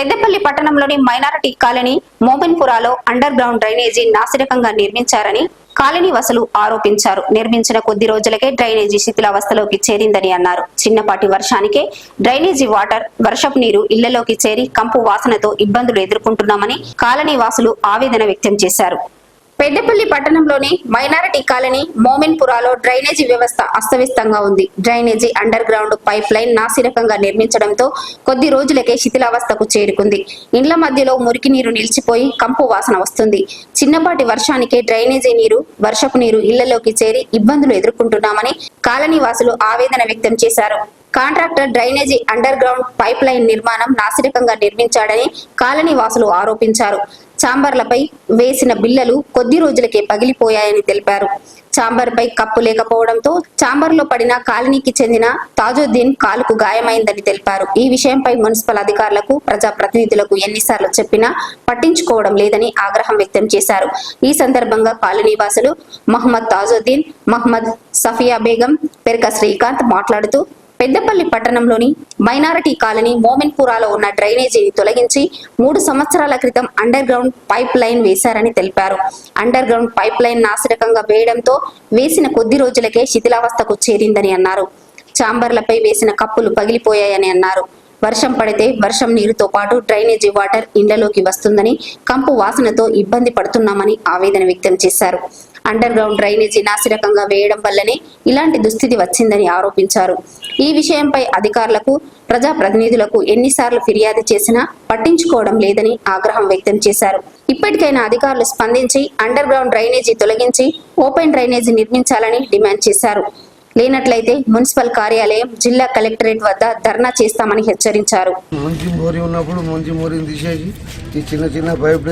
పెద్దపల్లి పట్టణంలోని minority colony మోమిన్పురాలో under ground drainage నాసిరకంగా నిర్మించారని కాలనీ వసలు ఆరోపించారు. నిర్మించిన కొద్ది రోజులకే డ్రైనేజీ శిథిలావస్థలోకి చేరిందని అన్నారు. చిన్నపాటి వర్షానికే డ్రైనేజీ వాటర్ వర్షపు నీరు ఇళ్ళలోకి చేరి కంపు వాసనతో ఇబ్బందులు ఎదుర్కొంటున్నామని కాలనీ వాసులు ఆవేదన వ్యక్తం చేశారు. పెద్దపల్లి పట్టణంలోని మైనారిటీ కాలనీ మోమిన్పురాలో డ్రైనేజీ వ్యవస్థ అస్తవ్యస్తంగా ఉంది. Drainage under ground pipe line నాసిరకంగా నిర్మించడంతో కొద్ది రోజులకే శిథిలావస్థకు చేరుకుంది. ఇండ్ల మధ్యలో మురికి నీరు నిలిచిపోయి కంపు వాసన వస్తుంది. చిన్నపాటి వర్షానికే డ్రైనేజీ నీరు వర్షపు నీరు ఇళ్ళలోకి చేరి ఇబ్బందులు ఎదుర్కొంటున్నామని కాలనీ వాసులు ఆవేదన వ్యక్తం చేశారు. Contractor drainage under ground pipe line నిర్మాణం నాసిరకంగా నిర్మించాడని కాలనీ వాసులు ఆరోపించారు. చాంబర్లపై వేసిన బిల్లలు కొద్ది రోజులకే పగిలిపోయాయని తెలిపారు. చాంబర్ పై కప్పు లేకపోవడంతో చాంబర్లో పడిన కాలనీకి చెందిన తాజుద్దీన్ కాలుకు గాయమైందని తెలిపారు. ఈ విషయంపై మున్సిపల్ అధికారులకు ప్రజా ప్రతినిధులకు ఎన్నిసార్లు చెప్పినా పట్టించుకోవడం లేదని ఆగ్రహం వ్యక్తం చేశారు. ఈ సందర్భంగా కాలనీ వాసులు మహమ్మద్ తాజుద్దీన్ మహమ్మద్ సఫియా బేగం పెరక శ్రీకాంత్ మాట్లాడుతూ పెద్దపల్లి పట్టణంలోని మైనారిటీ కాలనీ మోమిన్పురాలో ఉన్న డ్రైనేజీని తొలగించి మూడు సంవత్సరాల క్రితం అండర్ గ్రౌండ్ పైప్ లైన్ వేశారని తెలిపారు. అండర్ గ్రౌండ్ పైప్ లైన్ నాసిరకంగా వేయడంతో వేసిన కొద్ది రోజులకే శిథిలావస్థకు చేరిందని అన్నారు. చాంబర్లపై వేసిన కప్పులు పగిలిపోయాయని అన్నారు. వర్షం పడితే వర్షం నీరుతో పాటు డ్రైనేజీ వాటర్ ఇండ్లలోకి వస్తుందని కంపు వాసనతో ఇబ్బంది పడుతున్నామని ఆవేదన వ్యక్తం చేశారు. అండర్ గ్రౌండ్ డ్రైనేజీ నాసిరకంగా వేయడం వల్లనే ఇలాంటి దుస్థితి వచ్చిందని ఆరోపించారు. ఈ విషయంపై అధికారులకు ప్రజా ప్రతినిధులకు ఎన్నిసార్లు ఫిర్యాదు చేసినా పట్టించుకోవడం లేదని ఆగ్రహం వ్యక్తం చేశారు. ఇప్పటికైనా అధికారులు స్పందించి అండర్ గ్రౌండ్ డ్రైనేజీ తొలగించి ఓపెన్ డ్రైనేజీ నిర్మించాలని డిమాండ్ చేశారు. లేనట్లయితే మున్సిపల్ కార్యాలయం జిల్లా కలెక్టరేట్ వద్ద ధర్నా చేస్తామని హెచ్చరించారు. ముంచి మోరి ఉన్నప్పుడు ముంచి మోరిని తీసేసి ఈ చిన్న చిన్న పైప్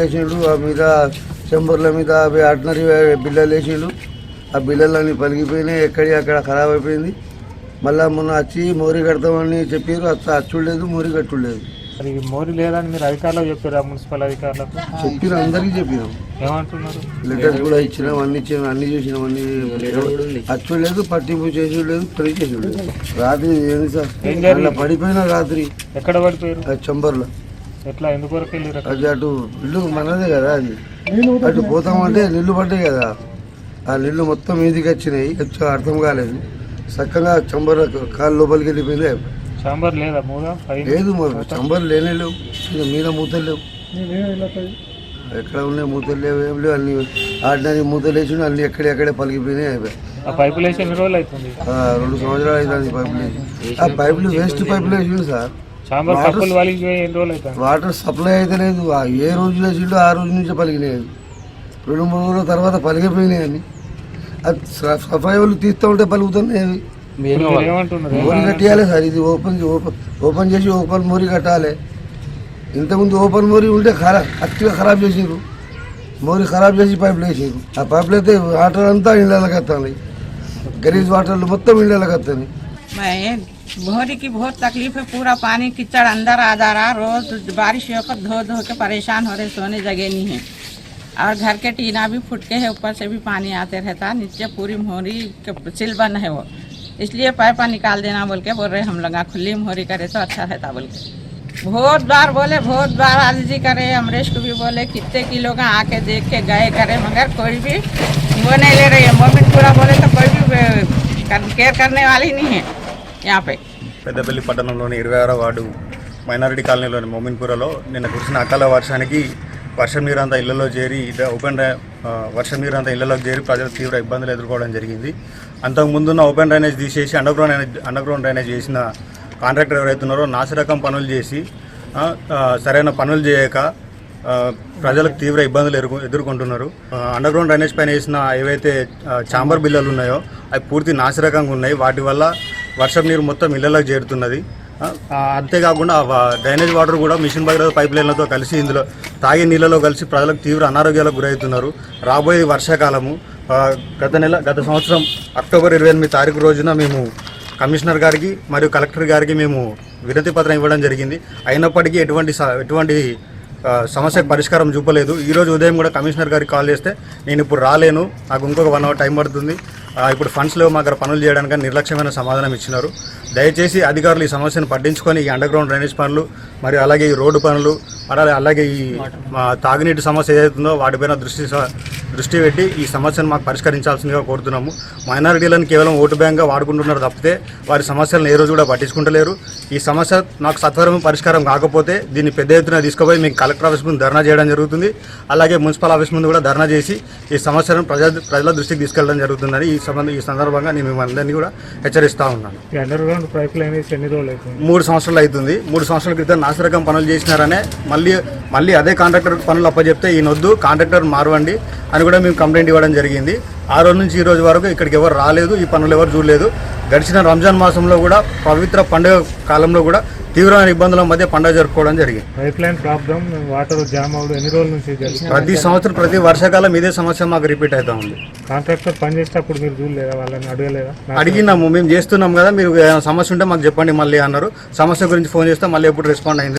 ఆ మీద చెంబర్ల మీద అవి ఆర్డినరీ బిల్లలు వేసిండు ఆ బిల్లలన్నీ పలిగిపోయినాయి. ఎక్కడి అక్కడ ఖరాబ్ అయిపోయింది. మళ్ళా మొన్న వచ్చి మోరి కడతామని చెప్పారు అచ్చ అచ్చుడు మోరి కట్టుడు లేదు మరి మోరీ లేదని మీరు అధికారులకు చెప్పారా? మున్సిపల్ అధికారులకు? చెప్పిన అందరికీ చెప్పినాం ఏమంటున్నారు? లెటర్స్ కూడా ఇచ్చినాం అన్ని ఇచ్చినాం అన్ని చేసినాం అన్ని అచ్చుడు లేదు పట్టింపు చేసుడు లేదు పని లేదు రాత్రి ఏంది సార్? పడిపోయినా రాత్రి. ఎక్కడ పడిపోయారు చెంబర్లో. ఎట్లా? ఎందుకు వరకు వెళ్ళారు? అది అటు ఇల్లు మనదే కదా అది. అటు పోతామంటే నీళ్ళు పడ్డాయి కదా. ఆ నీళ్ళు మొత్తం మీదికి వచ్చినాయి. వచ్చి అర్థం కాలేదు. చక్కగా చంబర్ కాలు లోపలికి వెళ్ళిపోయింది. చాంబర్ లేదా మూగా పైన? లేదు మరి చంబర్ లేనే లేవు. ఇక మీద మూతలు లేవు. ఎక్కడ ఉన్నాయి మూతలు లేవు? ఏం లేవు. అన్ని ఆడినని మూతలు వేసి అన్ని ఎక్కడెక్కడే పలిగిపోయినాయి. అయిపోయాయి. ఆ పైపులు వేసి ఎన్ని రోజులు అవుతుంది? ఆ, రెండు సంవత్సరాలు అవుతుంది పైపులు వేసి. ఆ పైపులు వేస్ట్ పైపులు వేసిండు సార్. వాటర్ సప్లై అయితే లేదు. ఆ ఏ రోజు వేసిండో ఆ రోజు నుంచే పలిగినాయి రెండు మూడు రోజుల తర్వాత పలిగిపోయినాయి అని అది సఫాయి వాళ్ళు తీస్తూ ఉంటే పలుకుతున్నాయి అవి. మీరు కట్టియాలి సార్. ఇది ఓపెన్ ఓపెన్ ఓపెన్ చేసి ఓపెన్ మోరి కట్టాలి. ఇంతకుముందు ఓపెన్ మోరి ఉంటే ఖరా అతిగా ఖరాబ్ చేసారు మోరి ఖరాబ్ చేసి పైపులు వేసారు ఆ పైపులు అయితే వాటర్ అంతా ఇళ్ళకి వస్తాయి గరీజ్ వాటర్లు మొత్తం ఇళ్ళకి వస్తాయి भोरी की बहुत तकलीफ़ है, पूरा पानी कीचड़ अंदर आ जा रहा, रोज बारिश होकर धो धो के परेशान हो रहे, सोने जगह नहीं है। और घर के टीना भी फुट के है, ऊपर से भी पानी आते रहता, नीचे पूरी मोहरी के सिल बन है वो। इसलिए पैपा निकाल देना बोल के बोल रहे हम लोग खुली मोहरी करे तो अच्छा रहता बोल के। बहुत बार बोले, बहुत बार आदिजी करे, अमरीश को भी बोले, कितने की लोग आके देख के गए करे, मगर कोई भी वो नहीं ले रही है। मोमिन पूरा बोले तो कोई भी केयर करने वाली नहीं है। యాభై. పెద్దపల్లి పట్టణంలోని ఇరవై ఆరో వార్డు మైనారిటీ కాలనీలోని మోమిన్పురలో నిన్న కురిసిన అకాల వర్షానికి వర్షం నీరు అంతా ఇళ్ళలో చేరి ఓపెన్ వర్షం నీరు అంతా ఇళ్ళలోకి చేరి ప్రజలు తీవ్ర ఇబ్బందులు ఎదుర్కోవడం జరిగింది. అంతకు ముందున్న ఓపెన్ డ్రైనేజ్ తీసేసి అండర్గ్రౌండ్ అండర్గ్రౌండ్ డ్రైనేజ్ చేసిన కాంట్రాక్టర్ ఎవరైతున్నారో నాసిరకం పనులు చేసి సరైన పనులు చేయక ప్రజలకు తీవ్ర ఇబ్బందులు ఎదుర్కొంటున్నారు. అండర్ గ్రౌండ్ డ్రైనేజ్ పైన వేసిన ఏవైతే చాంబర్ బిల్లలు ఉన్నాయో అవి పూర్తి నాసిరకంగా ఉన్నాయి. వాటి వల్ల వర్షం నీరు మొత్తం ఇళ్ళలోకి చేరుతున్నది. అంతేకాకుండా డ్రైనేజ్ వాటర్ కూడా మిషన్ భగీరథ పైప్ లైన్లతో కలిసి ఇందులో తాగే నీళ్ళలో కలిసి ప్రజలకు తీవ్ర అనారోగ్యాలకు గురవుతున్నారు. రాబోయే వర్షాకాలము గత నెల గత సంవత్సరం అక్టోబర్ ఇరవై ఎనిమిది తారీఖు రోజున మేము కమిషనర్ గారికి మరియు కలెక్టర్ గారికి మేము వినతి పత్రం ఇవ్వడం జరిగింది. అయినప్పటికీ ఎటువంటి ఎటువంటి సమస్యకు పరిష్కారం చూపలేదు. ఈరోజు ఉదయం కూడా కమిషనర్ గారికి కాల్ చేస్తే నేను ఇప్పుడు రాలేను నాకు ఇంకొక వన్ అవర్ టైం పడుతుంది. ఇప్పుడు ఫండ్స్లో మా దగ్గర పనులు చేయడానికి నిర్లక్ష్యమైన సమాధానం ఇచ్చినారు. దయచేసి అధికారులు ఈ సమస్యను పట్టించుకొని ఈ అండర్ గ్రౌండ్ డ్రైనేజ్ పనులు మరియు అలాగే ఈ రోడ్డు పనులు అలాగే అలాగే ఈ తాగునీటి సమస్య ఏదైతుందో వాటిపైన దృష్టి స- దృష్టి పెట్టి ఈ సమస్యను మాకు పరిష్కరించాల్సిందిగా కోరుతున్నాము. మైనారిటీలను కేవలం ఓటు బ్యాంక్గా వాడుకుంటున్నారు తప్పితే వారి సమస్యలను ఏ రోజు కూడా పట్టించుకుంటలేరు. ఈ సమస్య నాకు సత్వరం పరిష్కారం కాకపోతే దీన్ని పెద్ద ఎత్తున తీసుకుపోయి మేము కలెక్టర్ ఆఫీస్ ముందు ధర్నా చేయడం జరుగుతుంది. అలాగే మున్సిపల్ ఆఫీస్ ముందు కూడా ధర్నా చేసి ఈ సమస్యను ప్రజల ప్రజల దృష్టికి తీసుకెళ్ళడం జరుగుతుందని ఈ సంబంధ ఈ సందర్భంగా నేను మిమ్మల్ని అందరినీ కూడా హెచ్చరిస్తూ ఉన్నాను. ఈ పైప్ లైన్ ఎన్ని రోజులు అవుతుంది? మూడు సంవత్సరాలు అవుతుంది. మూడు సంవత్సరాల క్రితం నాసిరకం పనులు చేసినారనే మళ్ళీ మళ్ళీ అదే కాంట్రాక్టర్ పనులు అప్పచెప్తే ఈయనొద్దు కాంట్రాక్టర్ మారవండి అని కూడా మేము కంప్లైంట్ ఇవ్వడం జరిగింది. ఆ రోజు నుంచి ఈ రోజు వరకు ఇక్కడికి ఎవరు రాలేదు ఈ పనులు ఎవరు చూడలేదు. గడిచిన రంజాన్ మాసంలో కూడా పవిత్ర పండుగ కాలంలో కూడా తీవ్రమైన ఇబ్బందుల మధ్య పండుగ జరుపుకోవడం జరిగింది. Pipe line problem water jam అవడం ఎన్ని రోజుల నుంచి ప్రతి సంవత్సరం ప్రతి వర్షాకాలం ఇదే సమస్య మాకు రిపీట్ అవుతా ఉంది. కాంట్రాక్టర్ పని చేసేటప్పుడు మీరు చూడలేదా వాళ్ళని అడగలేదా అడిగినాము మేము చేస్తున్నాం కదా మీరు సమస్య ఉంటే మాకు చెప్పండి మళ్ళీ అన్నారు. సమస్య గురించి ఫోన్ చేస్తే మళ్ళీ ఎప్పుడు రెస్పాండ్ అయింది.